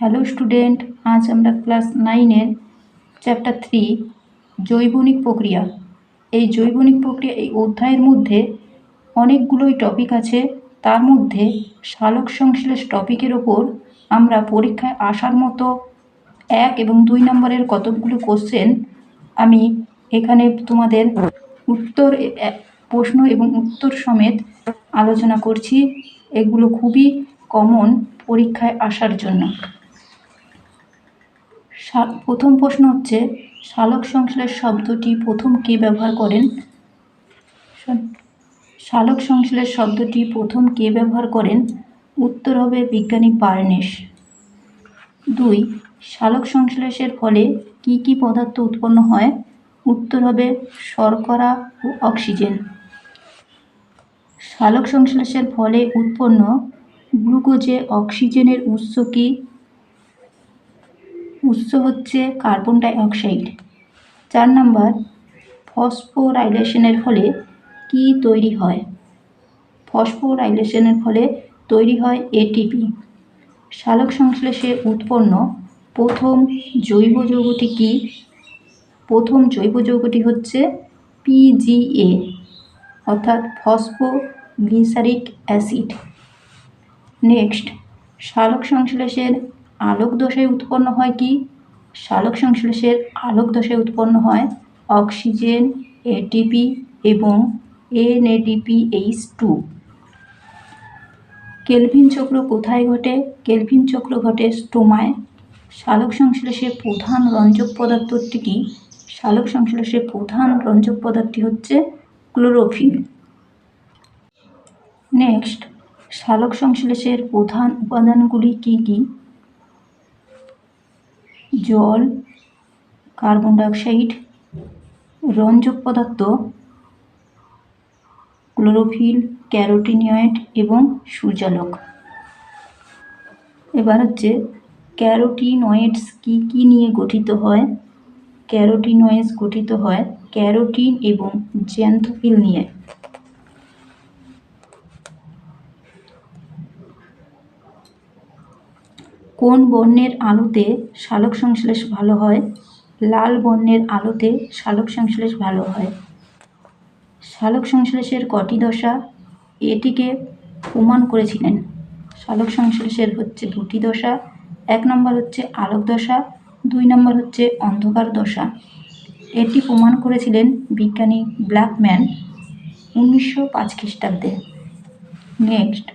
Hello student আজ আমরা class নাইনের চ্যাপ্টার থ্রি জৈবনিক প্রক্রিয়া। এই জৈবনিক প্রক্রিয়া এই অধ্যায়ের মধ্যে অনেকগুলোই টপিক আছে। তার মধ্যে সালোক সংশ্লেষ টপিকের ওপর আমরা পরীক্ষায় আসার মতো এক এবং দুই নম্বরের কতকগুলো কোশ্চেন আমি এখানে তোমাদের উত্তর প্রশ্ন এবং উত্তর সমেত আলোচনা করছি। এগুলো খুবই কমন পরীক্ষায় আসার জন্য। প্রথম প্রশ্ন হচ্ছে সালোক সংশ্লেষ শব্দটি প্রথম কে ব্যবহার করেন? সালোক সংশ্লেষ শব্দটি প্রথম কে ব্যবহার করেন? উত্তর হবে বিজ্ঞানী বার্নেস। দুই সালোক সংশ্লেষের ফলে কি কি পদার্থ উৎপন্ন হয়? উত্তর হবে শর্করা ও অক্সিজেন। সালোক সংশ্লেষের ফলে উৎপন্ন গ্লুকোজে অক্সিজেনের উৎস কি? উৎস হচ্ছে কার্বন ডাই অক্সাইড। চার নাম্বার, ফসফোরাইলেশনের ফলে কি তৈরি হয়? ফসফোরাইলেশনের ফলে তৈরি হয় এটিপি সালোক সংশ্লেষে উৎপন্ন প্রথম জৈব যৌগটি কি? প্রথম জৈব যৌগটি হচ্ছে পিজিএ অর্থাৎ ফসফোগ্লিসারিক অ্যাসিড। নেক্সট সালোক সংশ্লেষের আলোক দশায় উৎপন্ন হয় কি? সালোক সংশ্লেষের আলোক দশায় উৎপন্ন হয় অক্সিজেন এটিপি এবং এনএডিপি এইচ টু কেলভিন চক্র কোথায় ঘটে? কেলভিন চক্র ঘটে স্টোমায়। সালোক সংশ্লেষে প্রধান রঞ্জক পদার্থটি কি? সালোক সংশ্লেষে প্রধান রঞ্জক পদার্থটি হচ্ছে ক্লোরোফিল। নেক্সট সালোক সংশ্লেষের প্রধান উপাদানগুলি কি কি? জল, কার্বন ডাইঅক্সাইড, রঞ্জক পদার্থ, ক্লোরোফিল, ক্যারোটিনয়েড এবং সূর্যালোক। এবার হচ্ছে ক্যারোটিনয়েডস কি কি নিয়ে গঠিত হয়? ক্যারোটিনয়েডস গঠিত হয় ক্যারোটিন এবং জ্যান্থোফিল নিয়ে। কোন বর্ণের আলোতে সালোক সংশ্লেষ ভালো হয়? লাল বর্ণের আলোতে সালোক সংশ্লেষ ভালো হয়। সালোক সংশ্লেষের কটি দশা এটিকে প্রমাণ করেছিলেন। সালোক সংশ্লেষের হচ্ছে দুটি দশা, এক নম্বর হচ্ছে আলোক দশা, দুই নম্বর হচ্ছে অন্ধকার দশা। এটি প্রমাণ করেছিলেন বিজ্ঞানী ব্ল্যাকম্যান উনিশশো পাঁচ খ্রিস্টাব্দে। নেক্সট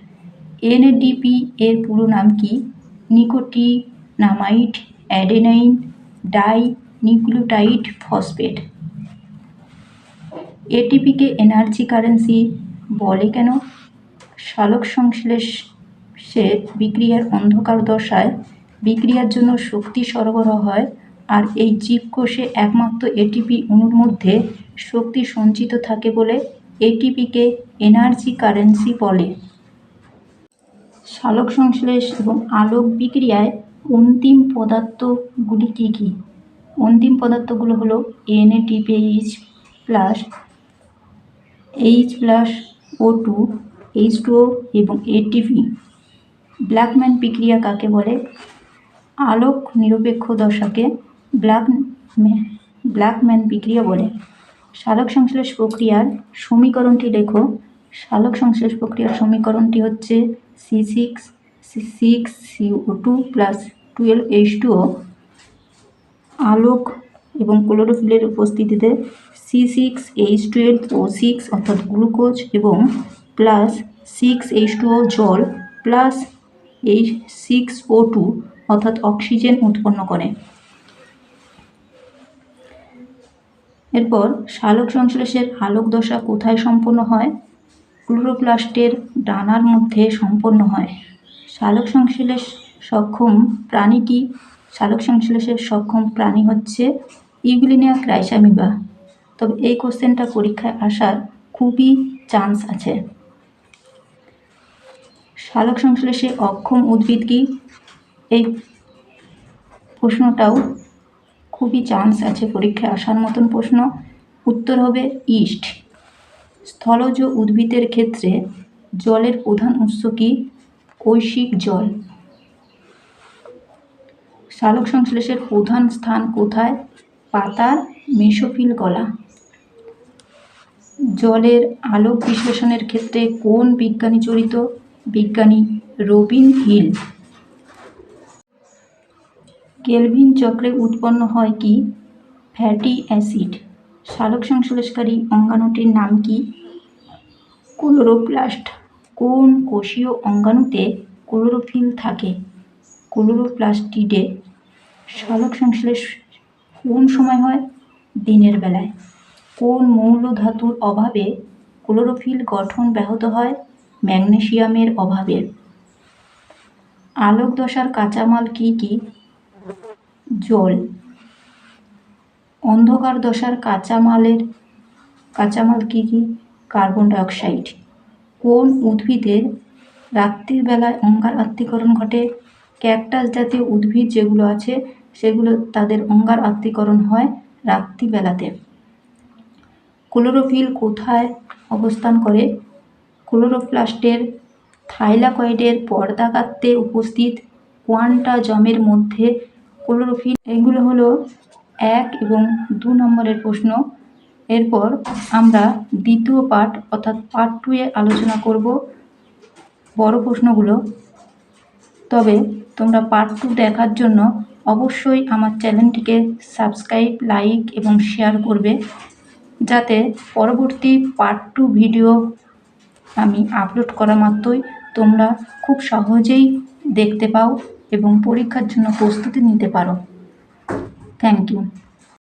এনএডিপি এর পুরো নাম কি? Nicotinamide adenine, di, nucleotide, phosphate. এটিপিকে energy currency বলে কেন? সালোক সংশ্লেষের বিক্রিয়ার অন্ধকার দশায় বিক্রিয়ার জন্য শক্তি সরবরাহ হয়, আর এই জীবকোষে একমাত্র এটিপি অণুর মধ্যে শক্তি সঞ্চিত থাকে বলে এটিপিকে এনার্জি কারেন্সি বলে। সালোক সংশ্লেষ এবং আলোক বিক্রিয়ায় অন্তিম পদার্থগুলি কী? কী অন্তিম পদার্থগুলো হলো NADPH plus H plus O two H two এবং এটিপি ব্ল্যাকম্যান বিক্রিয়া কাকে বলে? আলোক নিরপেক্ষ দশাকে ব্ল্যাক ব্ল্যাকম্যান বিক্রিয়া বলে। সালোক সংশ্লেষ প্রক্রিয়ার সমীকরণটি লেখো সালোক সংশ্লেষ প্রক্রিয়ার সমীকরণটি হচ্ছে C six C six CO two plus twelve H two O আলোক এবং ক্লোরোফিলের উপস্থিতিতে C six H twelve O six অর্থাৎ গ্লুকোজ এবং plus six H two O জল plus H six O two অর্থাৎ অক্সিজেন উৎপন্ন করে। এরপর সালোক সংশ্লেষের আলোক দশা কোথায় সম্পন্ন হয়? ক্লোরোপ্লাস্টের ডানার মধ্যে সম্পন্ন হয়। সালোক সংশ্লেষ সক্ষম প্রাণী কি? সালোক সংশ্লেষের সক্ষম প্রাণী হচ্ছে ইউগ্লিনিয়া ক্রাইসামিবা। তবে এই কোশ্চেনটা পরীক্ষায় আসার খুবই চান্স আছে। সালোক সংশ্লেষে অক্ষম উদ্ভিদ কি? এই প্রশ্নটাও খুবই চান্স আছে পরীক্ষায় আসার মতন প্রশ্ন। উত্তর হবে ইস্ট। স্থলজ উদ্ভিদের ক্ষেত্রে জলের প্রধান উৎস কি? কৈশিক জল। সালোক সংশ্লেষের প্রধান স্থান কোথায়? পাতার মেসোফিল গলা জলের আলোক বিশ্লেষণের ক্ষেত্রে কোন বিজ্ঞানী জড়িত বিজ্ঞানী রবিন হিল। কেলভিন চক্রে উৎপন্ন হয় কি? Fatty acid. সালোক সংশ্লেষকারী অঙ্গাণুটির নাম কি? ক্লোরোপ্লাস্ট। কোন কোষীয় অঙ্গাণুতে ক্লোরোফিল থাকে? ক্লোরোপ্লাস্টিডে। সালোক সংশ্লেষ কোন সময় হয়? দিনের বেলায়। কোন মৌল ধাতুর অভাবে ক্লোরোফিল গঠন ব্যাহত হয়? ম্যাগনেসিয়ামের অভাবে। আলোক দশার কাঁচামাল কি কি? জল। অন্ধকার দশার কাঁচামালের, কাঁচামাল কী কী? Carbon dioxide. কোন উদ্ভিদের রাত্রির বেলায় অঙ্গার আত্তীকরণ ঘটে? ক্যাকটাস জাতীয় উদ্ভিদ যেগুলো আছে, সেগুলো তাদের অঙ্গার আত্তীকরণ হয় রাত্রিবেলাতে ক্লোরোফিল কোথায় অবস্থান করে? ক্লোরোপ্লাস্টের থাইলাকয়েডের পর্দাগাত্রে উপস্থিত কোয়ান্টাজমের মধ্যে ক্লোরোফিল। এগুলো হলো এক এবং দু নম্বরের প্রশ্ন। এরপর আমরা দ্বিতীয় পার্ট অর্থাৎ পার্ট টুয়ে আলোচনা করব। বড় প্রশ্নগুলো। তবে তোমরা পার্ট টু দেখার জন্য অবশ্যই আমার চ্যানেলটিকে সাবস্ক্রাইব, লাইক এবং শেয়ার করবে। যাতে পরবর্তী পার্ট টু ভিডিও আমি আপলোড করা মাত্রই তোমরা খুব সহজেই দেখতে পাও এবং পরীক্ষার জন্য প্রস্তুতি নিতে পারো। Thank you.